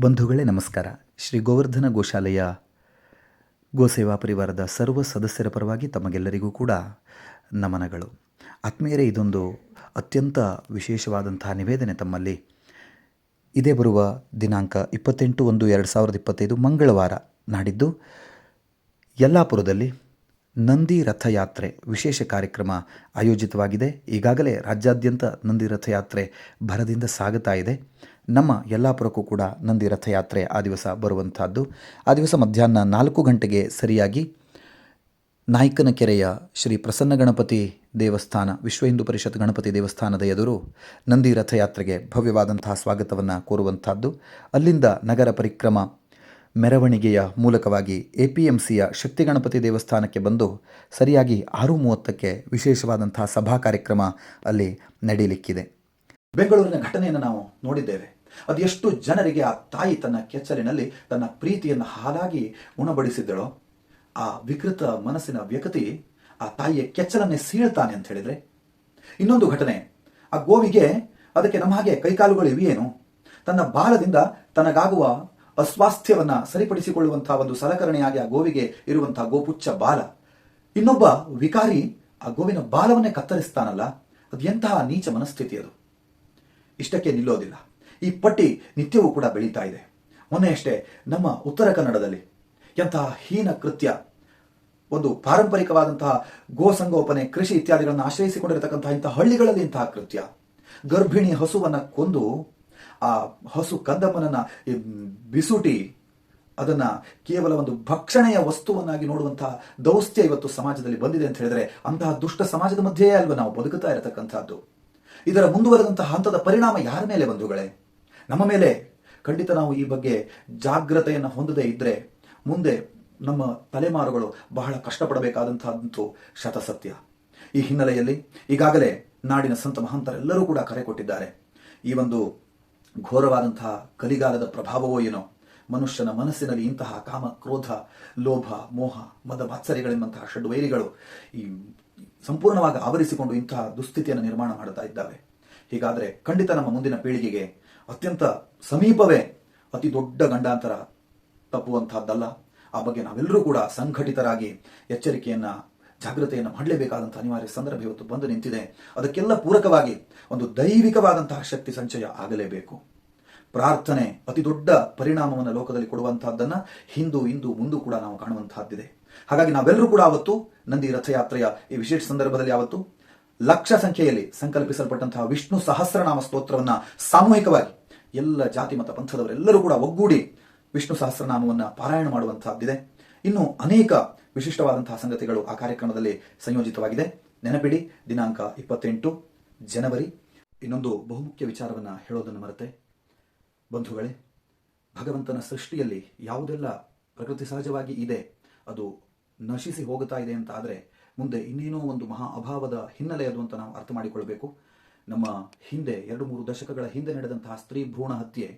ಬಂಧುಗಳೇ, ನಮಸ್ಕಾರ. ಶ್ರೀ ಗೋವರ್ಧನ ಗೋಶಾಲೆಯ ಗೋಸೇವಾ ಪರಿವಾರದ ಸರ್ವ ಸದಸ್ಯರ ಪರವಾಗಿ ತಮಗೆಲ್ಲರಿಗೂ ಕೂಡ ನಮನಗಳು. ಆತ್ಮೀಯರೇ, ಇದೊಂದು ಅತ್ಯಂತ ವಿಶೇಷವಾದಂತಹ ನಿವೇದನೆ ತಮ್ಮಲ್ಲಿ. ಇದೇ ಬರುವ ದಿನಾಂಕ ಇಪ್ಪತ್ತೆಂಟು ಒಂದು ಎರಡು ಸಾವಿರದ ಇಪ್ಪತ್ತೈದು ಮಂಗಳವಾರ ನಾಡಿದ್ದು. ಯಲ್ಲಾಪುರದಲ್ಲಿ ನಂದಿ ರಥಯಾತ್ರೆ ವಿಶೇಷ ಕಾರ್ಯಕ್ರಮ ಆಯೋಜಿತವಾಗಿದೆ. ಈಗಾಗಲೇ ರಾಜ್ಯಾದ್ಯಂತ ನಂದಿ ರಥಯಾತ್ರೆ ಭರದಿಂದ ಸಾಗುತ್ತಾ ಇದೆ. ನಮ್ಮ ಯಲ್ಲಾಪುರಕ್ಕೂ ಕೂಡ ನಂದಿ ರಥಯಾತ್ರೆ ಆ ದಿವಸ ಬರುವಂತಹದ್ದು ಆ ದಿವಸ ಮಧ್ಯಾಹ್ನ ನಾಲ್ಕು ಗಂಟೆಗೆ ಸರಿಯಾಗಿ ನಾಯ್ಕನಕೆರೆಯ ಶ್ರೀ ಪ್ರಸನ್ನ ಗಣಪತಿ ದೇವಸ್ಥಾನ, ವಿಶ್ವ ಹಿಂದೂ ಪರಿಷತ್ ಗಣಪತಿ ದೇವಸ್ಥಾನದ ಎದುರು ನಂದಿ ರಥಯಾತ್ರೆಗೆ ಭವ್ಯವಾದಂತಹ ಸ್ವಾಗತವನ್ನು ಕೋರುವಂತಹದ್ದು ಅಲ್ಲಿಂದ ನಗರ ಪರಿಕ್ರಮ ಮೆರವಣಿಗೆಯ ಮೂಲಕವಾಗಿ ಎ ಪಿ ಎಂ ಸಿಯ ಶಕ್ತಿ ಗಣಪತಿ ದೇವಸ್ಥಾನಕ್ಕೆ ಬಂದು ಸರಿಯಾಗಿ ಆರು ಮೂವತ್ತಕ್ಕೆ ವಿಶೇಷವಾದಂತಹ ಸಭಾ ಕಾರ್ಯಕ್ರಮ ಅಲ್ಲಿ ನಡೆಯಲಿಕ್ಕಿದೆ. ಬೆಂಗಳೂರಿನ ಘಟನೆಯನ್ನು ನಾವು ನೋಡಿದ್ದೇವೆ. ಅದು ಎಷ್ಟು ಜನರಿಗೆ ಆ ತಾಯಿ ತನ್ನ ಕೆಚ್ಚಲಿನಲ್ಲಿ ತನ್ನ ಪ್ರೀತಿಯನ್ನು ಹಾಲಾಗಿ ಉಣಬಡಿಸಿದ್ದಳೋ, ಆ ವಿಕೃತ ಮನಸ್ಸಿನ ವ್ಯಕ್ತಿ ಆ ತಾಯಿಯ ಕೆಚ್ಚಲನ್ನೇ ಸೀಳ್ತಾನೆ ಅಂತ ಹೇಳಿದ್ರೆ ಇನ್ನೊಂದು ಘಟನೆ. ಆ ಗೋವಿಗೆ ಅದಕ್ಕೆ ನಮ್ಮ ಹಾಗೆ ಕೈಕಾಲುಗಳು ಇವೆಯೇನು ತನ್ನ ಬಾಲದಿಂದ ತನಗಾಗುವ ಅಸ್ವಾಸ್ಥ್ಯವನ್ನ ಸರಿಪಡಿಸಿಕೊಳ್ಳುವಂತಹ ಒಂದು ಸಲಕರಣೆಯಾಗಿ ಆ ಗೋವಿಗೆ ಇರುವಂತಹ ಗೋಪುಚ್ಚ ಬಾಲ. ಇನ್ನೊಬ್ಬ ವಿಕಾರಿ ಆ ಗೋವಿನ ಬಾಲವನ್ನೇ ಕತ್ತರಿಸ್ತಾನಲ್ಲ, ಅದು ಎಂತಹ ನೀಚ ಮನಸ್ಥಿತಿ ಅದು. ಇಷ್ಟಕ್ಕೆ ನಿಲ್ಲೋದಿಲ್ಲ. ಈ ಪಟ್ಟಿ ನಿತ್ಯವೂ ಕೂಡ ಬೆಳೀತಾ ಇದೆ. ಮೊನ್ನೆಯಷ್ಟೇ ನಮ್ಮ ಉತ್ತರ ಕನ್ನಡದಲ್ಲಿ ಎಂತಹ ಹೀನ ಕೃತ್ಯ, ಒಂದು ಪಾರಂಪರಿಕವಾದಂತಹ ಗೋಸಂಗೋಪನೆ, ಕೃಷಿ ಇತ್ಯಾದಿಗಳನ್ನು ಆಶ್ರಯಿಸಿಕೊಂಡಿರತಕ್ಕಂತಹ ಇಂತಹ ಹಳ್ಳಿಗಳಲ್ಲಿ ಇಂತಹ ಕೃತ್ಯ. ಗರ್ಭಿಣಿ ಹಸುವನ್ನು ಕೊಂದು ಆ ಹಸು ಕಂದಮ್ಮನನ್ನ ಬಿಸುಟಿ, ಅದನ್ನ ಕೇವಲ ಒಂದು ಭಕ್ಷಣೆಯ ವಸ್ತುವನ್ನಾಗಿ ನೋಡುವಂತಹ ದೌಸ್ತ್ಯ ಇವತ್ತು ಸಮಾಜದಲ್ಲಿ ಬಂದಿದೆ ಅಂತ ಹೇಳಿದ್ರೆ ಅಂತಹ ದುಷ್ಟ ಸಮಾಜದ ಮಧ್ಯೆಯೇ ಅಲ್ವಾ ನಾವು ಬದುಕುತ್ತಾ ಇರತಕ್ಕಂಥದ್ದು? ಇದರ ಮುಂದುವರೆದಂತಹ ಹಂತದ ಪರಿಣಾಮ ಯಾರ ಮೇಲೆ ಬಂಧುಗಳೇ ನಮ್ಮ ಮೇಲೆ? ಖಂಡಿತ ನಾವು ಈ ಬಗ್ಗೆ ಜಾಗ್ರತೆಯನ್ನು ಹೊಂದದೇ ಇದ್ರೆ ಮುಂದೆ ನಮ್ಮ ತಲೆಮಾರುಗಳು ಬಹಳ ಕಷ್ಟಪಡಬೇಕಾದಂತಹದ್ದು ಶತಸತ್ಯ. ಈ ಹಿನ್ನೆಲೆಯಲ್ಲಿ ಈಗಾಗಲೇ ನಾಡಿನ ಸಂತ ಮಹಂತರೆಲ್ಲರೂ ಕೂಡ ಕರೆ ಕೊಟ್ಟಿದ್ದಾರೆ. ಈ ಒಂದು ಘೋರವಾದಂತಹ ಕಲಿಗಾಲದ ಪ್ರಭಾವವೋ ಏನೋ? ಮನುಷ್ಯನ ಮನಸ್ಸಿನಲ್ಲಿ ಇಂತಹ ಕಾಮ, ಕ್ರೋಧ, ಲೋಭ, ಮೋಹ, ಮದ ಮಾತ್ಸರ್ಯಗಳೆಂಬಂತಹ ಷಡ್ವೈರಿಗಳು ಈ ಸಂಪೂರ್ಣವಾಗಿ ಆವರಿಸಿಕೊಂಡು ಇಂತಹ ದುಸ್ಥಿತಿಯನ್ನು ನಿರ್ಮಾಣ ಮಾಡುತ್ತಾ ಇದ್ದಾವೆ. ಹೀಗಾದರೆ ಖಂಡಿತ ನಮ್ಮ ಮುಂದಿನ ಪೀಳಿಗೆಗೆ ಅತ್ಯಂತ ಸಮೀಪವೇ ಅತಿ ದೊಡ್ಡ ಗಂಡಾಂತರ ತಪ್ಪುವಂತಹದ್ದಲ್ಲ ಆ ಬಗ್ಗೆ ನಾವೆಲ್ಲರೂ ಕೂಡ ಸಂಘಟಿತರಾಗಿ ಎಚ್ಚರಿಕೆಯನ್ನ ಜಾಗೃತೆಯನ್ನು ಮಾಡಲೇಬೇಕಾದಂತಹ ಅನಿವಾರ್ಯ ಸಂದರ್ಭ ಇವತ್ತು ಬಂದು ನಿಂತಿದೆ. ಅದಕ್ಕೆಲ್ಲ ಪೂರಕವಾಗಿ ಒಂದು ದೈವಿಕವಾದಂತಹ ಶಕ್ತಿ ಸಂಚಯ ಆಗಲೇಬೇಕು. ಪ್ರಾರ್ಥನೆ ಅತಿ ದೊಡ್ಡ ಪರಿಣಾಮವನ್ನು ಲೋಕದಲ್ಲಿ ಕೊಡುವಂತಹದ್ದನ್ನ ಹಿಂದೂ ಇಂದು ಮುಂದೂ ಕೂಡ ನಾವು ಕಾಣುವಂತಹದ್ದಿದೆ. ಹಾಗಾಗಿ ನಾವೆಲ್ಲರೂ ಕೂಡ ಅವತ್ತು ನಂದಿ ರಥಯಾತ್ರೆಯ ಈ ವಿಶೇಷ ಸಂದರ್ಭದಲ್ಲಿ ಯಾವತ್ತು ಲಕ್ಷ ಸಂಖ್ಯೆಯಲ್ಲಿ ಸಂಕಲ್ಪಿಸಲ್ಪಟ್ಟಂತಹ ವಿಷ್ಣು ಸಹಸ್ರನಾಮ ಸ್ತೋತ್ರವನ್ನ ಸಾಮೂಹಿಕವಾಗಿ ಎಲ್ಲ ಜಾತಿ, ಮತ, ಪಂಥದವರೆಲ್ಲರೂ ಕೂಡ ಒಗ್ಗೂಡಿ ವಿಷ್ಣು ಸಹಸ್ರನಾಮವನ್ನ ಪಾರಾಯಣ ಮಾಡುವಂತಹದ್ದಿದೆ. ಇನ್ನು ಅನೇಕ ವಿಶಿಷ್ಟವಾದಂತಹ ಸಂಗತಿಗಳು ಆ ಕಾರ್ಯಕ್ರಮದಲ್ಲಿ ಸಂಯೋಜಿತವಾಗಿದೆ. ನೆನಪಿಡಿ, ದಿನಾಂಕ ಇಪ್ಪತ್ತೆಂಟು, ಜನವರಿ. ಇನ್ನೊಂದು ಬಹುಮುಖ್ಯ ವಿಚಾರವನ್ನ ಹೇಳೋದನ್ನು ಮರೆತೆ. ಬಂಧುಗಳೇ, ಭಗವಂತನ ಸೃಷ್ಟಿಯಲ್ಲಿ ಯಾವುದೆಲ್ಲ ಪ್ರಕೃತಿ ಸಹಜವಾಗಿ ಇದೆ, ಅದು ನಶಿಸಿ ಹೋಗುತ್ತಾ ಇದೆ ಅಂತ ಆದರೆ, ಮುಂದೆ ಇನ್ನೇನೋ ಒಂದು ಮಹಾ ಅಭಾವದ ಹಿನ್ನೆಲೆ ಅದು ಅಂತ ನಾವು ಅರ್ಥ ಮಾಡಿಕೊಳ್ಬೇಕು. ನಮ್ಮ ಹಿಂದೆ, ಎರಡು ಮೂರು ದಶಕಗಳ ಹಿಂದೆ ನಡೆದಂತಹ ಸ್ತ್ರೀ ಭ್ರೂಣ ಹತ್ಯೆ,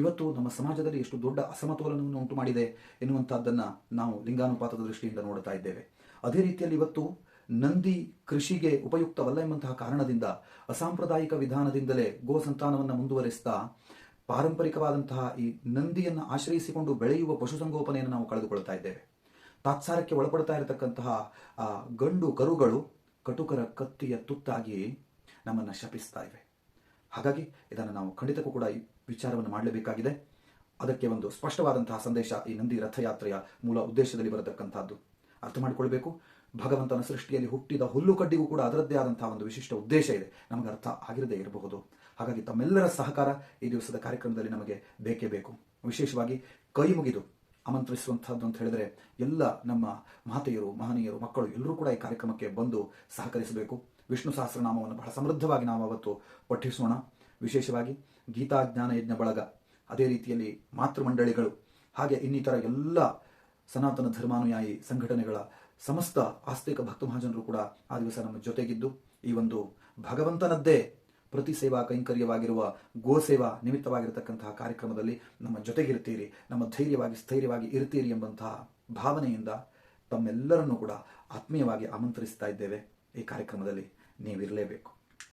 ಇವತ್ತು ನಮ್ಮ ಸಮಾಜದಲ್ಲಿ ಎಷ್ಟು ದೊಡ್ಡ ಅಸಮತೋಲನವನ್ನು ಉಂಟು ಮಾಡಿದೆ ಎನ್ನುವಂತಹದ್ದನ್ನ ನಾವು ಲಿಂಗಾನುಪಾತದ ದೃಷ್ಟಿಯಿಂದ ನೋಡ್ತಾ ಇದ್ದೇವೆ. ಅದೇ ರೀತಿಯಲ್ಲಿ ಇವತ್ತು ನಂದಿ ಕೃಷಿಗೆ ಉಪಯುಕ್ತವಲ್ಲ ಎಂಬಂತಹ ಕಾರಣದಿಂದ, ಅಸಾಂಪ್ರದಾಯಿಕ ವಿಧಾನದಿಂದಲೇ ಗೋ ಸಂತಾನವನ್ನು ಮುಂದುವರಿಸ್ತಾ, ಪಾರಂಪರಿಕವಾದಂತಹ ಈ ನಂದಿಯನ್ನು ಆಶ್ರಯಿಸಿಕೊಂಡು ಬೆಳೆಯುವ ಪಶುಸಂಗೋಪನೆಯನ್ನು ನಾವು ಕಳೆದುಕೊಳ್ತಾ ಇದ್ದೇವೆ. ತಾತ್ಸಾರಕ್ಕೆ ಒಳಪಡ್ತಾ ಇರತಕ್ಕಂತಹ ಗಂಡು ಕರುಗಳು ಕಟುಕರ ಕತ್ತಿಯ ತುತ್ತಾಗಿ ನಮ್ಮನ್ನು ಶಪಿಸ್ತಾ ಇವೆ. ಹಾಗಾಗಿ ಇದನ್ನು ನಾವು ಖಂಡಿತಕ್ಕೂ ಕೂಡ ವಿಚಾರವನ್ನು ಮಾಡಲೇಬೇಕಾಗಿದೆ. ಅದಕ್ಕೆ ಒಂದು ಸ್ಪಷ್ಟವಾದಂತಹ ಸಂದೇಶ ಈ ನಂದಿ ರಥಯಾತ್ರೆಯ ಮೂಲ ಉದ್ದೇಶದಲ್ಲಿ ಬರತಕ್ಕಂಥದ್ದು. ಅರ್ಥ ಮಾಡಿಕೊಳ್ಬೇಕು. ಭಗವಂತನ ಸೃಷ್ಟಿಯಲ್ಲಿ ಹುಟ್ಟಿದ ಹುಲ್ಲು ಕಡ್ಡಿಗೂ ಕೂಡ ಅದರದ್ದೇ ಆದಂತಹ ಒಂದು ವಿಶಿಷ್ಟ ಉದ್ದೇಶ ಇದೆ. ನಮಗೆ ಅರ್ಥ ಆಗಿರದೇ ಇರಬಹುದು. ಹಾಗಾಗಿ ತಮ್ಮೆಲ್ಲರ ಸಹಕಾರ ಈ ದಿವಸದ ಕಾರ್ಯಕ್ರಮದಲ್ಲಿ ನಮಗೆ ಬೇಕೇ ಬೇಕು. ವಿಶೇಷವಾಗಿ ಕೈ ಮುಗಿದು ಆಮಂತ್ರಿಸುವಂತಹದ್ದು ಅಂತ ಹೇಳಿದ್ರೆ ಎಲ್ಲ ನಮ್ಮ ಮಾತೆಯರು, ಮಹನೀಯರು, ಮಕ್ಕಳು ಎಲ್ಲರೂ ಕೂಡ ಈ ಕಾರ್ಯಕ್ರಮಕ್ಕೆ ಬಂದು ಸಹಕರಿಸಬೇಕು. ವಿಷ್ಣು ಸಹಸ್ರನಾಮವನ್ನು ಬಹಳ ಸಮೃದ್ಧವಾಗಿ ನಾವು ಅವತ್ತು ಪಠಿಸೋಣ. ವಿಶೇಷವಾಗಿ ಗೀತಾ ಜ್ಞಾನ ಯಜ್ಞ ಬಳಗ. ಅದೇ ರೀತಿಯಲ್ಲಿ ಮಾತೃಮಂಡಳಿಗಳು, ಹಾಗೆ ಇನ್ನಿತರ ಎಲ್ಲ ಸನಾತನ ಧರ್ಮಾನುಯಾಯಿ ಸಂಘಟನೆಗಳ ಸಮಸ್ತ ಆಸ್ತಿಕ ಭಕ್ತ ಮಹಾಜನರು ಕೂಡ ಆ ದಿವಸ ನಮ್ಮ ಜೊತೆಗಿದ್ದು. ಈ ಒಂದು ಭಗವಂತನದ್ದೇ ಪ್ರತಿ ಸೇವಾ ಕೈಂಕರ್ಯವಾಗಿರುವ ಗೋ ಸೇವಾ ನಿಮಿತ್ತವಾಗಿರತಕ್ಕಂತಹ ಕಾರ್ಯಕ್ರಮದಲ್ಲಿ ನಮ್ಮ ಜೊತೆಗಿರ್ತೀರಿ ನಮ್ಮ ಧೈರ್ಯವಾಗಿ, ಸ್ಥೈರ್ಯವಾಗಿ ಇರ್ತೀರಿ ಎಂಬಂತಹ ಭಾವನೆಯಿಂದ ತಮ್ಮೆಲ್ಲರನ್ನೂ ಕೂಡ ಆತ್ಮೀಯವಾಗಿ ಆಮಂತ್ರಿಸ್ತಾ ಇದ್ದೇವೆ ಈ ಕಾರ್ಯಕ್ರಮದಲ್ಲಿ. ನೀವಿರಲೇಬೇಕು.